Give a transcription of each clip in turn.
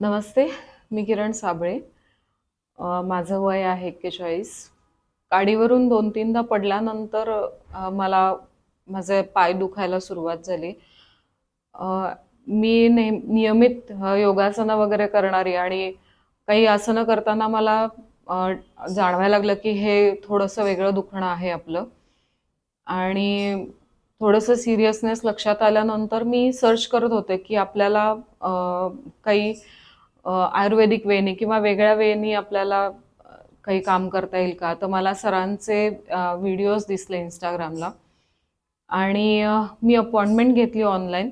नमस्ते मी किरण साबळे. माझं वय आहे एक्केचाळीस. गाडीवरून दोन तीनदा पडल्यानंतर मला माझे पाय दुखायला सुरुवात झाली. मी नेह नियमित योगासनं वगैरे करणारी आणि काही आसनं करताना मला जाणवायला लागलं की हे थोडंसं वेगळं दुखणं आहे आपलं. आणि थोडंसं सिरियसनेस लक्षात आल्यानंतर मी सर्च करत होते की आपल्याला काही आयुर्वेदिक वेने किंवा वेगळ्या वेनी आपल्याला काही काम करता येईल का? तर मला सरांचे व्हिडिओज दिसले इंस्टाग्रामला आणि मी अपॉइंटमेंट घेतली ऑनलाईन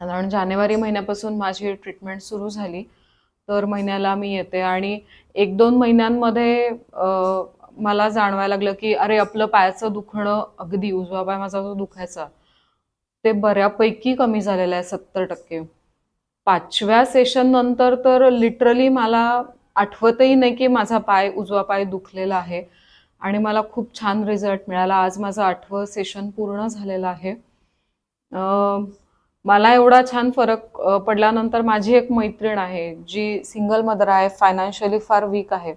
कारण जानेवारी महिन्यापासून माझी ट्रीटमेंट सुरू झाली. तर महिन्याला मी येते. आणि एक दोन महिन्यांमध्ये मला जाणवायला लागलं की अरे आपलं पायाचं दुखणं अगदी उजवा पाय माझा जो दुखायचा ते बऱ्यापैकी कमी झालेलं आहे सत्तर टक्के. पाचव्या सेशन नंतर तर लिटरली मला आठवतही नाही की माझा पाय उजवा पाय दुखलेला आहे. आणि मला खूप छान रिझल्ट मिळाला. आज माझं आठवं सेशन पूर्ण झालेलं आहे. मला एवढा छान फरक पडल्यानंतर माझी एक मैत्रीण आहे जी सिंगल मदर आहे फायनान्शियली फार वीक आहे.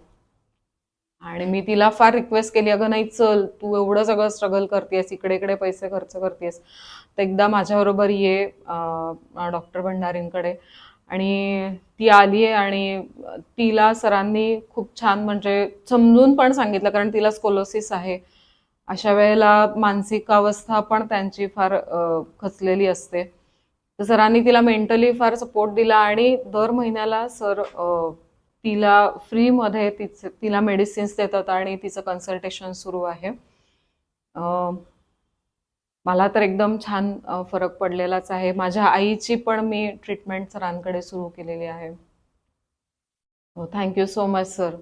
आणि मी तिला फार रिक्वेस्ट केली अगं नाही चल तू एवढं सगळं स्ट्रगल करतेस इकडे इकडे पैसे खर्च करतेस तर एकदा माझ्याबरोबर ये डॉक्टर भंडारींकडे. आणि ती आली आहे आणि तिला सरांनी खूप छान म्हणजे समजून पण सांगितलं कारण तिला स्कोलोसिस आहे. अशा वेळेला मानसिक अवस्था पण त्यांची फार खचलेली असते. तर सरांनी तिला मेंटली फार सपोर्ट दिला आणि दर महिन्याला सर तिला फ्रीमध्ये तिचं तिला मेडिसिन्स देतात आणि तिचं कन्सल्टेशन सुरू आहे. मला तर एकदम छान फरक पडलेलाच आहे. माझ्या आईची पण मी ट्रीटमेंट सरांकडे सुरू केलेली आहे. Thank you so much sir